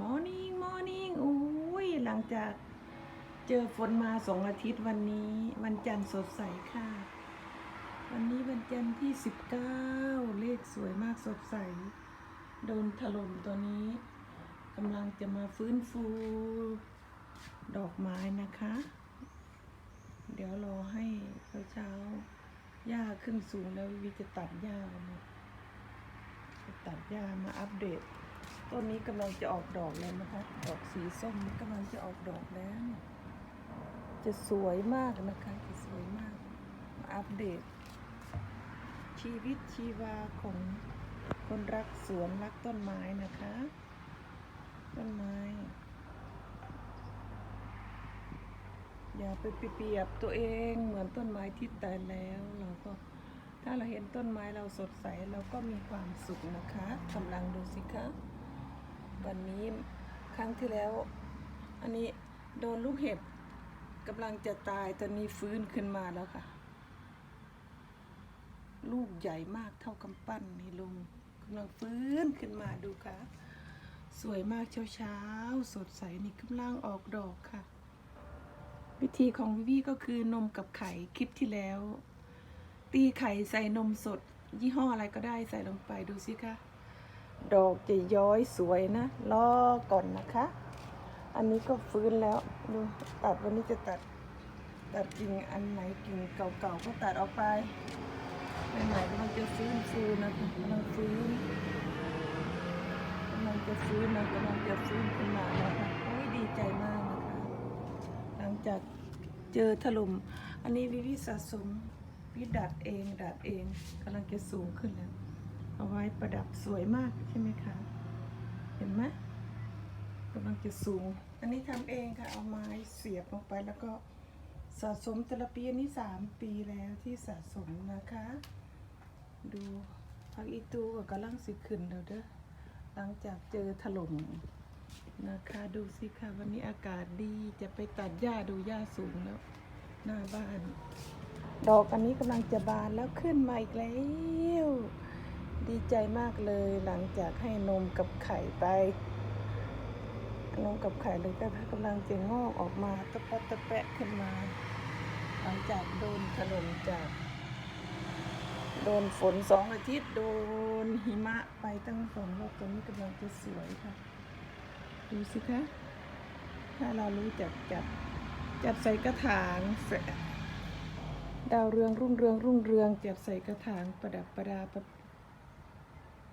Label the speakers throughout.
Speaker 1: morning morning อุ้ยหลังจากเจอฝนมาสองอาทิตย์วันนี้ วันจันทร์สดใสค่ะ วันนี้วันจันทร์ที่สิบเก้าเลขสวยมากสดใส โดนถล่มตัวนี้กำลังจะมาฟื้นฟู ดอกไม้นะคะ เดี๋ยวรอให้เช้าหญ้าขึ้นสูงแล้ววิจะตัดหญ้าวันนี้จะตัดหญ้ามาอัปเดต ต้นนี้กำลังจะออกดอกแล้วนะคะ ดอกสีส้มนี่กำลังจะออกดอกแล้ว จะสวยมากนะคะจะสวยมาก มาอัปเดต ชีวิตชีวาของคนรักสวนรักต้นไม้นะคะ ต้นไม้ อย่าไปเปรียบตัวเองเหมือนต้นไม้ที่ตายแล้วเราก็ถ้าเราเห็นต้นไม้เราสดใสเราก็มีความสุขนะคะกำลังดูสิคะ วันนี้ครั้งที่แล้ว อันนี้โดนลูกเห็บกำลังจะตายตอนนี้ฟื้นขึ้นมาแล้วค่ะ ลูกใหญ่มากเท่ากำปั้นนี่ลุงกำลังฟื้นขึ้นมาดูค่ะ สวยมากเช้าเช้าๆสดใสนี่กำลังออกดอกค่ะ วิธีของวิวีก็คือนมกับไข่คลิปที่แล้ว ตีไข่ใส่นมสด ยี่ห้ออะไรก็ได้ใส่ลงไปดูสิคะ ดอกจะย้อยสวยนะรอก่อนนะคะ อันนี้ก็ฟื้นแล้วดูตัดวันนี้จะตัด ตัดกิ่งอันไหนกิ่งเก่าๆก็ตัดออกไปใหม่ๆกำลังจะฟื้นฟูนะกำลังฟื้นกำลังจะฟื้นนะกำลังจะฟื้นขึ้นมาแล้วค่ะโอ้ยดีใจมากนะคะ หลังจากเจอถล่มอันนี้วิวิสะสมวิดัดเองดัดเองกำลังจะสูงขึ้นแล้ว เอาไว้ประดับสวยมากใช่ไหมคะ เห็นไหมกำลังจะสูง อันนี้ทำเองค่ะ เอาไม้เสียบลงไปแล้วก็สะสมแต่ละปีอันนี้สามปีแล้วที่สะสมนะคะ ดูพักอีตูกับกำลังสิขึ้นแล้วเด้อหลังจากเจอถล่มนะคะดูสิค่ะวันนี้อากาศดีจะไปตัดหญ้าดูหญ้าสูงแล้ว หน้าบ้าน ดอกอันนี้กำลังจะบานแล้วขึ้นมาอีกแล้ว ดีใจมากเลยหลังจากให้นมกับไข่ไป นมกับไข่เลยก็กำลังจะงอกออกมาตะปะตะแปะขึ้นมา หลังจากโดนถล่มจาก โดนฝนสองอาทิตย์โดนหิมะไปตั้งสองรอบตอนนี้กำลังจะสวยค่ะ ดูสิคะ ถ้าเรารู้จักจัดจัดใส่กระถางดาวเรืองรุ่งเรืองรุ่งเรืองจัดใส่กระถางประดับประดาประ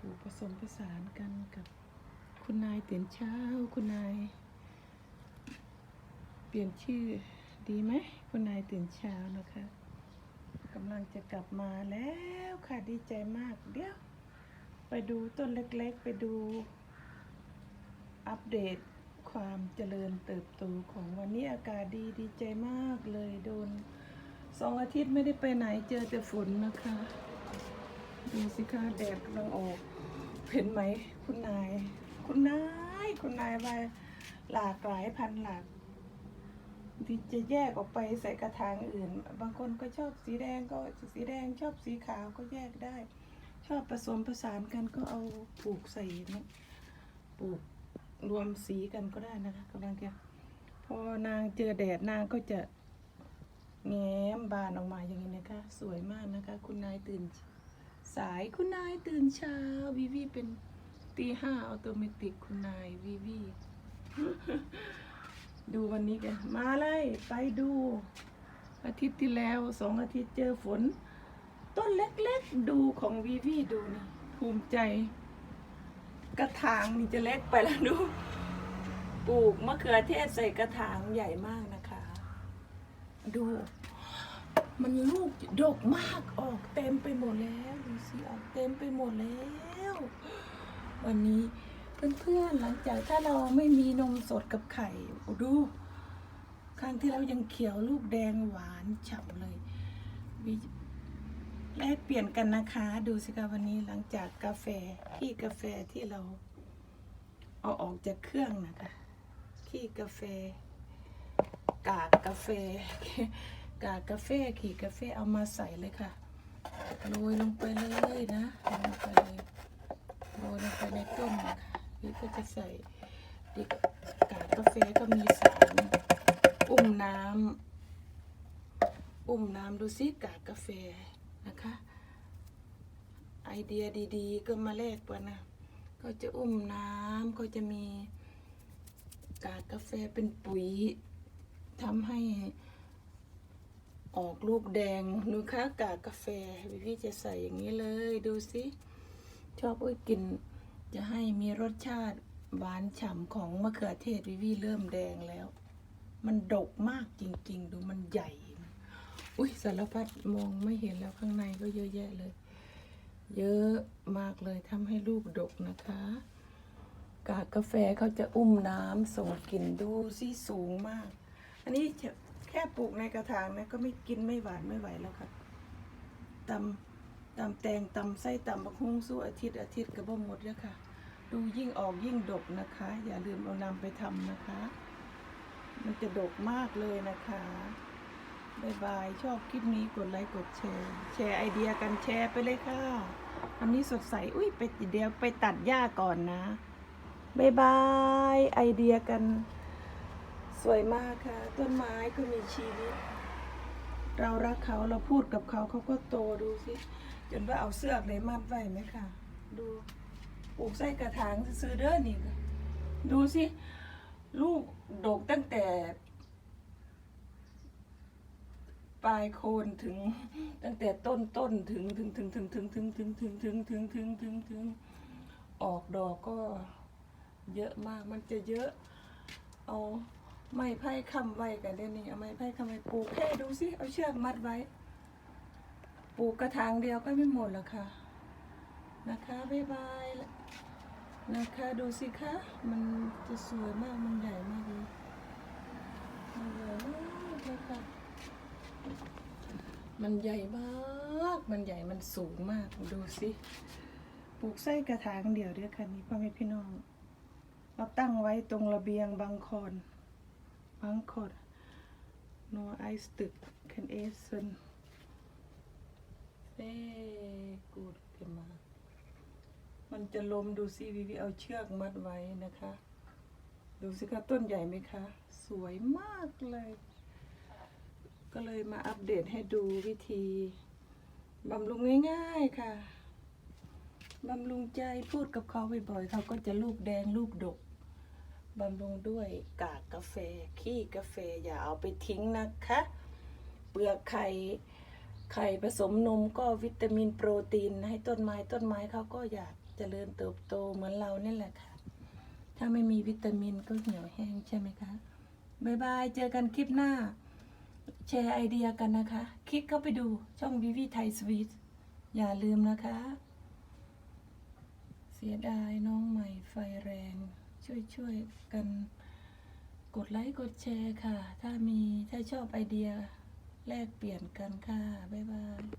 Speaker 1: อยู่ผสมผสานกันกับคุณนายตื่นเช้า คุณนาย เปลี่ยนชื่อดีไหมคุณนายตื่นเช้านะคะกำลังจะกลับมาแล้วค่ะดีใจมาก เดี๋ยว ไปดูต้นเล็กๆ ไปดู อัปเดตความเจริญเติบโตของวันนี้อากาศดีดีใจมากเลยโดนสองอาทิตย์ไม่ได้ไปไหนเจอแต่ฝนนะคะ ดูสิคะแดดกำลังออก เห็นไหมคุณนาย คุณนาย คุณนายไปหลากหลายพันหลากที่จะแยกออกไปใส่กระถางอื่น บางคนก็ชอบสีแดงก็สีแดงชอบสีขาวก็แยกได้ ชอบผสมผสานกันก็เอาปลูกใส่นะปลูกรวมสีกันก็ได้นะคะกำลังจะพอนางเจอแดดนางก็จะแง้มบานออกมาอย่างนี้นะคะ สวยมากนะคะ คุณนายตื่น สายคุณนายตื่นเช้าวิวีเป็นตีห้าออโตเมติกคุณนายวิวีดูวันนี้กันมาเลยไปดู อาทิตย์ที่แล้วสองอาทิตย์เจอฝน ต้นเล็กๆดูของวีวีดูนี่ภูมิใจ กระถางนี่จะเล็กไปแล้วดูปลูกมะเขือเทศใส่กระถางใหญ่มากนะคะ ดู มันลูกดกมากออกเต็มไปหมดแล้วดูสิออกเต็มไปหมดแล้ว วันนี้เพื่อนๆหลังจากถ้าเราไม่มีนมสดกับไข่โอ้ดูครั้งที่แล้วยังเขียวลูกแดงหวานฉ่ำเลยแลกเปลี่ยนกันนะคะ ดูสิคะวันนี้หลังจากกาแฟขี้กาแฟที่เราเอาออกจากเครื่องนะคะขี้กาแฟ กากกาแฟ กากกาแฟขี่กาแฟเอามาใส่เลยค่ะโรยลงไปเลยนะลงไปเลยโรยลงไปในต้มนะคะนี่ก็จะใส่ติกากกาแฟก็มีสารอุ้มน้ำอุ้มน้ำดูซิกากกาแฟนะคะ ไอเดียดีๆ ก็มาแลกกันนะก็จะอุ้มน้ำก็จะมีกากกาแฟเป็นปุ๋ยทำให้ ออกลูกแดงนูคะกากกาแฟวิวีจะใส่อย่างนี้เลยดูสิชอบอุ้ยกิน จะให้มีรสชาติหวานฉ่ำของมะเขือเทศวิวีเริ่มแดงแล้ว มันดกมากจริง ๆ ดูมันใหญ่ อุ้ยสารพัดมองไม่เห็นแล้วข้างในก็เยอะแยะเลย เยอะมากเลยทำให้ลูกดกนะคะ กากกาแฟเขาจะอุ้มน้ำส่งกลิ่นดูสิสูงมาก อันนี้จะ ค่ปลูกในกระถางนะก็ไม่กินไม่หวานไม่ไหวแล้วค่ะตำตำแตงตำไส้ตำบักฮุ้งสู้อาทิตย์อาทิตย์ก็บ่หมดแล้วค่ะ ดูยิ่งออกยิ่งดกนะคะ อย่าลืมเอานำไปทำนะคะ มันจะดกมากเลยนะคะบายบายชอบคลิปนี้กดไลค์กดแชร์ แชร์ไอเดียกันแชร์ไปเลยค่ะวันนี้สดใส อุ้ยไปเดียวไปตัดหญ้าก่อนนะบายบายไอเดียกัน สวยมากค่ะ ต้นไม้ก็มีชีวิต เรารักเขาเราพูดกับเขาเขาก็โตดูสิจนว่าเอาเสื้อกเลยมัดไว้ไหมค่ะ ดูปลูกไส้กระถางซื้อเด้อนี่ดูสิ ลูกดกตั้งแต่ ปลายโคนถึง ตั้งแต่ต้นต้นถึงถึงถึงถึงถึงถึงถึงถึงถึงถึงถึงถึงถึงออกดอกก็เยอะมากมันจะเยอะ เอา ไม้ไผ่ค้ำไว้กันเดี๋ยวนี้เอาไม้ไผ่ค้ำไว้ปลูกแค่ดูสิเอาเชือกมัดไว้ ปลูกกระถางเดียวก็ไม่หมดแล้วค่ะนะคะบ๊ายบายนะคะดูสิคะมันจะสวยมากมันใหญ่มากเลยมันใหญ่มากเลยค่ะมันใหญ่มากมันใหญ่มันสูงมากดูสิปลูกไส้กระถางเดียวเด้วยค่ะนี่พ่อแม่พี่น้องเราตั้งไว้ตรงระเบียงบางคอน บางคอนนัวไอสตึกเคนเอสเซนเอ้กูดกันมามันจะลมดูสิวิวีเอาเชือกมัดไว้นะคะ ดูสิคะต้นใหญ่ไหมคะ สวยมากเลย ก็เลยมาอัปเดตให้ดูวิธีบำรุงง่ายๆค่ะบำรุงใจพูดกับเขาบ่อยๆเขาก็จะลูกแดงลูกดก บำรุงด้วยกากกาแฟ ขี้กาแฟอย่าเอาไปทิ้งนะคะ เปลือกไข่ไข่ผสมนมก็วิตามินโปรตีน ให้ต้นไม้ต้นไม้เขาก็อยากเจริญเติบโตเหมือนเรานี่แหละค่ะ ถ้าไม่มีวิตามินก็เหี่ยวแห้งใช่ไหมคะบ๊ายบาย เจอกันคลิปหน้า แชร์ไอเดียกันนะคะ คลิกเข้าไปดูช่องวิวีไทยสวีทอย่าลืมนะคะ เสียดายน้องใหม่ไฟแรง ช่วยช่วยๆกันกดไลค์กดแชร์ค่ะ ถ้ามีถ้าชอบไอเดียแลกเปลี่ยนกันค่ะ บ๊ายบาย